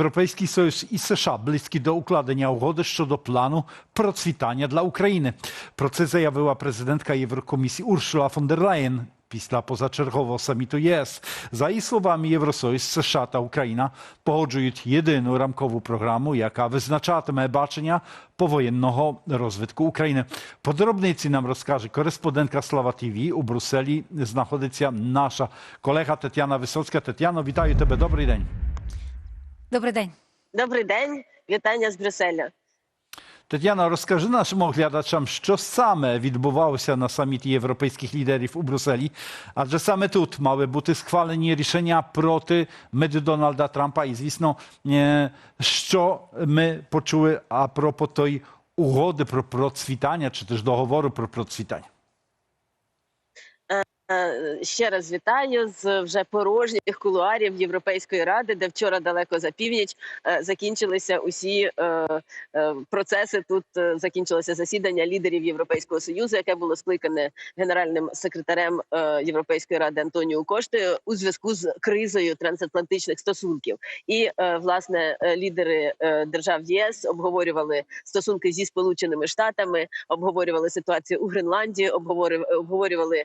Європейський Союз і США близькі до укладення угоди щодо плану процвітання для України. Про це заявила президентка Єврокомісії Уршула фон дер Лаєн після позачергового саміту ЄС. За її словами, Євросоюз, США та Україна погоджують єдину рамкову програму, яка визначатиме бачення повоєнного розвитку України. Подробниці нам розкаже кореспондентка Слава ТВ. У Брюсселі знаходиться наша колега Тетяна Висоцька. Тетяно, вітаю тебе. Добрий день. Добрий день. Добрий день, вітання з Брюсселя. Тетяна, розкажи нашим глядачам, що саме відбувалося на саміті європейських лідерів у Брюсселі, адже саме тут мали бути схвалені рішення проти меду Дональда Трампа. І, звісно, е, що ми почули а пропos тої угоди про процвітання, чи теж договору про процвітання. Е, Ще раз вітаю з вже порожніх кулуарів Європейської ради, де вчора далеко за північ е, закінчилися усі е, процеси. Тут закінчилося засідання лідерів Європейського союзу, яке було скликане генеральним секретарем Європейської ради Антоніо Коштою у зв'язку з кризою трансатлантичних стосунків. І власне лідери держав ЄС обговорювали стосунки зі Сполученими Штатами, обговорювали ситуацію у Гренландії, обговорювали, обговорювали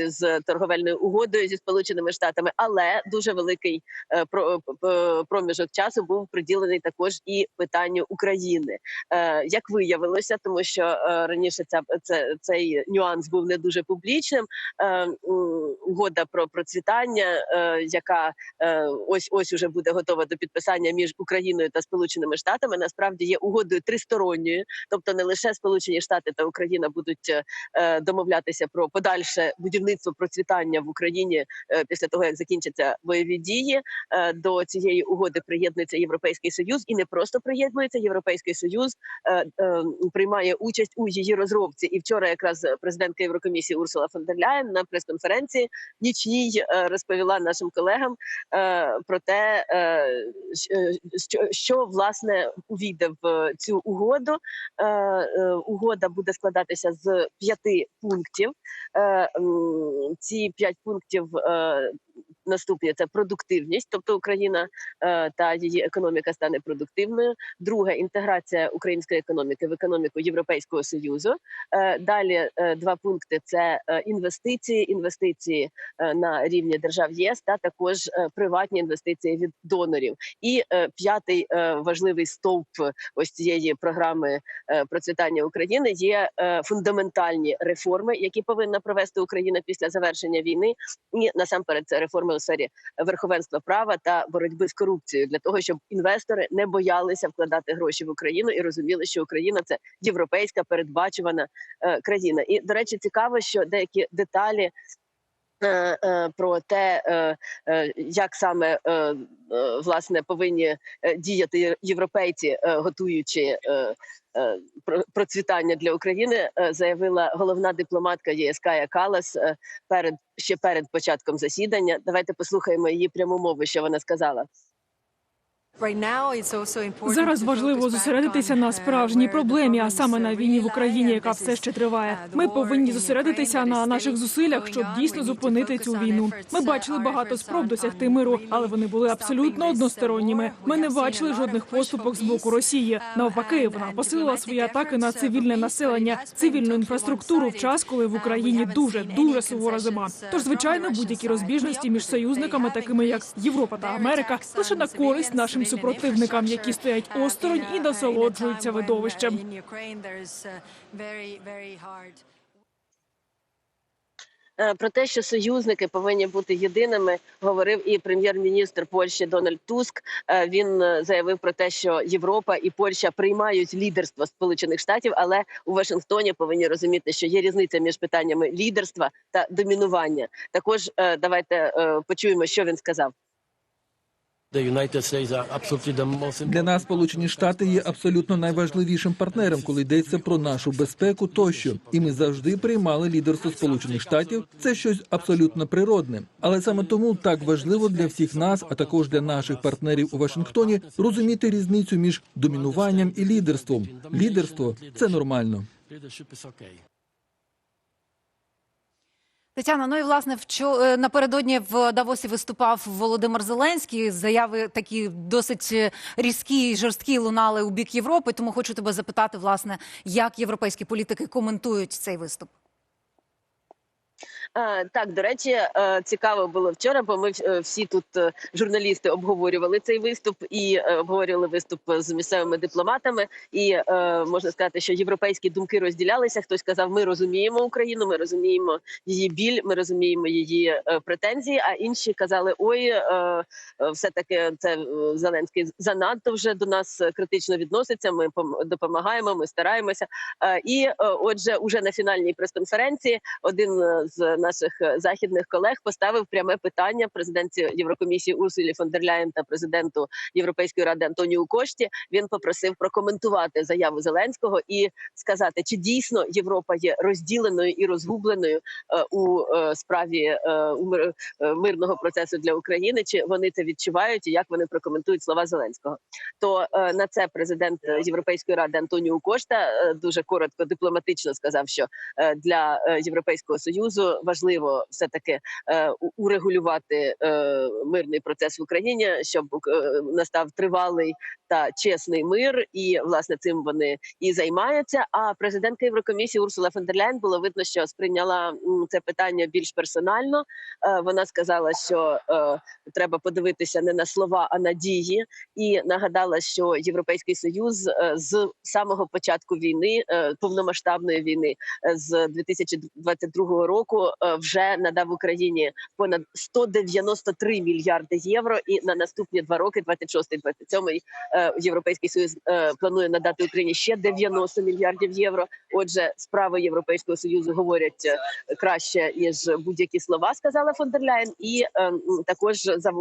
е, з торговельною угодою зі сполученими штатами, але дуже великий е, про- проміжок часу був приділений також і питанню України. Е, Як виявилося, тому що е, раніше ця це цей нюанс був не дуже публічним. е, Угода про процвітання, е, яка е, ось ось уже буде готова до підписання між Україною та Сполученими Штатами. Насправді є угодою тристоронньою, тобто не лише Сполучені Штати та Україна будуть е, е, домовлятися про подальше будівництво процвітання в Україні е, після того, як закінчаться бойові дії. Е, До цієї угоди приєднується Європейський Союз, і не просто приєднується Європейський Союз, е, приймає участь у її розробці. І вчора, якраз президентка Єврокомісії Урсула фон дер Ляєн на прес-конференції нічній розповіла нашим колегам про те, що, власне увійде в цю угоду. Угода буде складатися з п'яти пунктів. Ці п'ять пунктів е, наступні це продуктивність, тобто Україна е, та її економіка стане продуктивною. Друге інтеграція української економіки в економіку Європейського союзу. Е, Далі е, два пункти: це інвестиції, інвестиції на рівні держав єс та також приватні інвестиції від донорів. І п'ятий важливий стовп ось цієї програми процвітання України є фундаментальні реформи, які повинна провести Україна після завершення війни, і насамперед це реформи у сфері верховенства права та боротьби з корупцією для того, щоб інвестори не боялися вкладати гроші в Україну і розуміли, що Україна це європейська передбачувана е, країна. І до речі, цікаво, що деякі деталі. Е, е, Про те, е, як саме власне повинні діяти європейці, готуючи про- процвітання для України, заявила головна дипломатка ЄС Кая Калас перед ще перед початком засідання. Давайте послухаємо її пряму мову, що вона сказала. Зараз важливо зосередитися на справжній проблемі, а саме на війні в Україні, яка все ще триває. Ми повинні зосередитися на наших зусиллях, щоб дійсно зупинити цю війну. Ми бачили багато спроб досягти миру, але вони були абсолютно односторонніми. Ми не бачили жодних поступок з боку Росії. Навпаки, вона посилила свої атаки на цивільне населення, цивільну інфраструктуру в час, коли в Україні дуже дуже сувора зима. Тож, звичайно, будь-які розбіжності між союзниками, такими як Європа та Америка, лише на користь нашим супротивникам, які стоять осторонь і насолоджуються видовищем. Е, Про те, що союзники повинні бути єдиними, говорив і прем'єр-міністр Польщі Дональд Туск. Е, Він е, заявив про те, що Європа і Польща приймають лідерство Сполучених Штатів, але у Вашингтоні повинні розуміти, що є різниця між питаннями лідерства та домінування. Також давайте почуємо, що він сказав. Для нас Сполучені Штати є абсолютно найважливішим партнером, коли йдеться про нашу безпеку тощо. І ми завжди приймали лідерство Сполучених Штатів. Це щось абсолютно природне. Але саме тому так важливо для всіх нас, а також для наших партнерів у Вашингтоні, розуміти різницю між домінуванням і лідерством. Лідерство це нормально. Тетяна, ну і власне вчо... е, напередодні в Давосі виступав Володимир Зеленський. Заяви такі досить е, різкі і жорсткі лунали у бік Європи. Тому хочу тебе запитати, власне, як європейські політики коментують цей виступ. Е, Так, до речі, е, цікаво було вчора, бо ми е, всі тут журналісти обговорювали цей виступ і обговорювали виступ з місцевими дипломатами. І можна сказати, що європейські думки розділялися. Хтось казав, ми розуміємо Україну, ми розуміємо її біль, ми розуміємо її претензії. А інші казали: ой, все таки це Зеленський занадто вже до нас критично відноситься. Ми пом- допомагаємо, ми стараємося. І отже, уже на фінальній прес-конференції один з наших е, західних колег поставив пряме питання президенті Єврокомісії Урсулі фон дер Ляєн та президенту Європейської ради Антоніу Кошті. Він попросив прокоментувати заяву Зеленського і сказати, чи дійсно Європа є розділеною і розгубленою е, у е, справі у мирного процесу для України, чи вони це відчувають, і як вони прокоментують слова Зеленського. То на це президент Європейської ради Антоніу Кошта дуже коротко дипломатично сказав, що для Європейського союзу важливо все таки урегулювати е, мирний процес в Україні, щоб е, настав тривалий та чесний мир, і власне цим вони і займаються. А президентка Єврокомісії Урсула фон було видно, що сприйняла це питання більш персонально. Е, Вона сказала, що е, треба подивитися не на слова, а на дії, і нагадала, що Європейський Союз е, з самого початку війни, е, повномасштабної війни, е, з 2022 року е, вже надав Україні понад 193 мільярди євро. І на наступні два роки, 26-27, е, Європейський Союз е, планує надати Україні ще 90 мільярдів євро. Отже, справи Європейського союзу говорять е, краще ніж будь-які слова, сказала фон. І е, також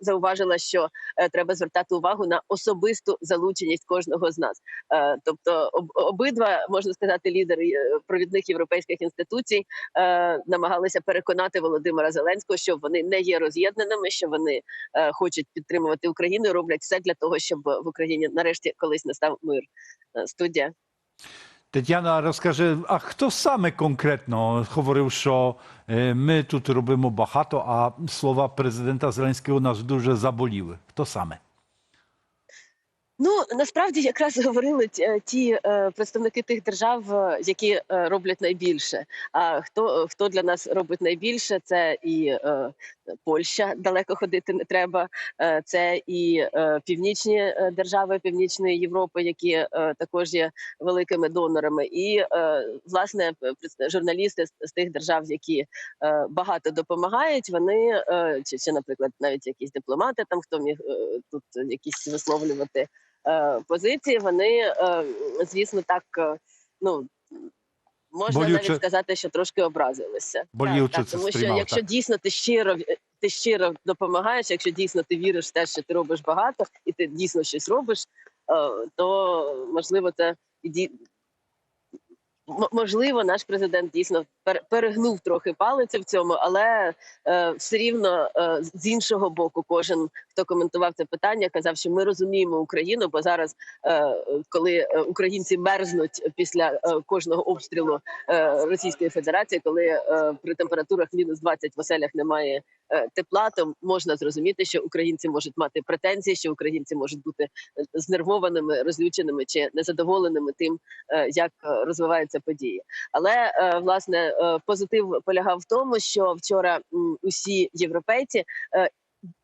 зауважила, що е, треба звертати увагу на особисту залученість кожного з нас. Е, тобто, об, обидва можна сказати, лідери е, провідних європейських інституцій е, намагалися переконати Володимира Зеленського, що вони не є роз'єднаними, що вони е, хочуть підтримувати Україну, роблять все для того, щоб в Україні нарешті колись настав мир. Е, Студія. Тетяна, розкажи, а хто саме конкретно говорив, що е, ми тут робимо багато, а слова президента Зеленського нас дуже заболіли? Хто саме? Ну насправді якраз говорили ті, е, ті е, представники тих держав, е, які роблять найбільше. А хто хто для нас робить найбільше? Це і Польща, далеко ходити не треба. Це і північні держави Північної Європи, які також є великими донорами, і власне журналісти з, тих держав, які багато допомагають. Вони чи, чи, наприклад, навіть якісь дипломати, там хто міг тут якісь висловлювати позиції, вони, е, звісно, так е, ну. Можна Болюче- навіть сказати, що трошки образилися. Болюче так, так, тому що сприймав, якщо так. дійсно ти щиро ти щиро допомагаєш, якщо дійсно ти віриш в те, що ти робиш багато, і ти дійсно щось робиш, е, то можливо це можливо, наш президент дійсно перегнув трохи палицю в цьому, але е, все рівно е, з іншого боку, кожен хто коментував це питання, казав, що ми розуміємо Україну, бо зараз, е, коли е, українці мерзнуть після е, кожного обстрілу е, Російської Федерації, коли е, при температурах мінус 20 в оселях немає е, тепла, то можна зрозуміти, що українці можуть мати претензії, що українці можуть бути е, знервованими, розлюченими чи незадоволеними тим, е, як е, розвиваються події. Але е, власне позитив полягав в тому, що вчора усі європейці.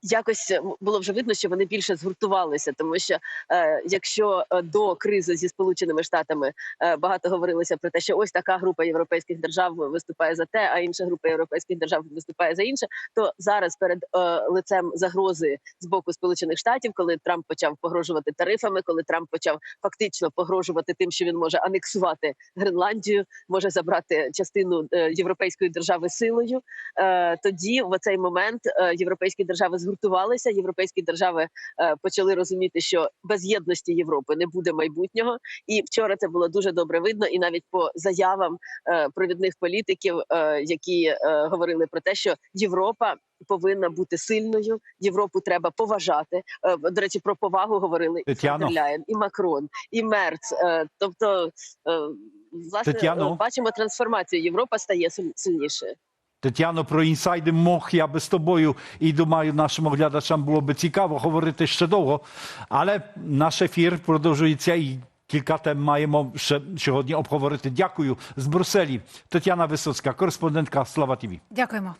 Якось е, було вже видно, що вони більше згуртувалися, тому що е, якщо е, до кризи зі сполученими штатами е, багато говорилося про те, що ось така група європейських держав виступає за те, а інша група європейських держав виступає за інше, то зараз перед е, лицем загрози з боку сполучених штатів, коли Трамп почав погрожувати тарифами, коли Трамп почав фактично погрожувати тим, що він може анексувати Гренландію, може забрати частину е, європейської держави силою. Е, тоді в цей момент е, європейські держави згуртувалися. Європейські держави е, почали розуміти, що без єдності Європи не буде майбутнього. І вчора це було дуже добре видно, і навіть по заявам е, провідних політиків, е, які е, говорили про те, що Європа. Повинна бути сильною. Європу треба поважати. До речі, про повагу говорили і Тетяно. фон дер Ляєн, і Макрон, і Мерц. Тобто, власне, Тетяно. бачимо трансформацію. Європа стає силь- сильнішою. Тетяно, про інсайди мох я би з тобою і думаю, нашим оглядачам було би цікаво говорити ще довго. Але наш ефір продовжується і кілька тем маємо ще сьогодні обговорити. Дякую з Брюсселі. Тетяна Висоцька, кореспондентка Слава ТІВІ. Дякуємо.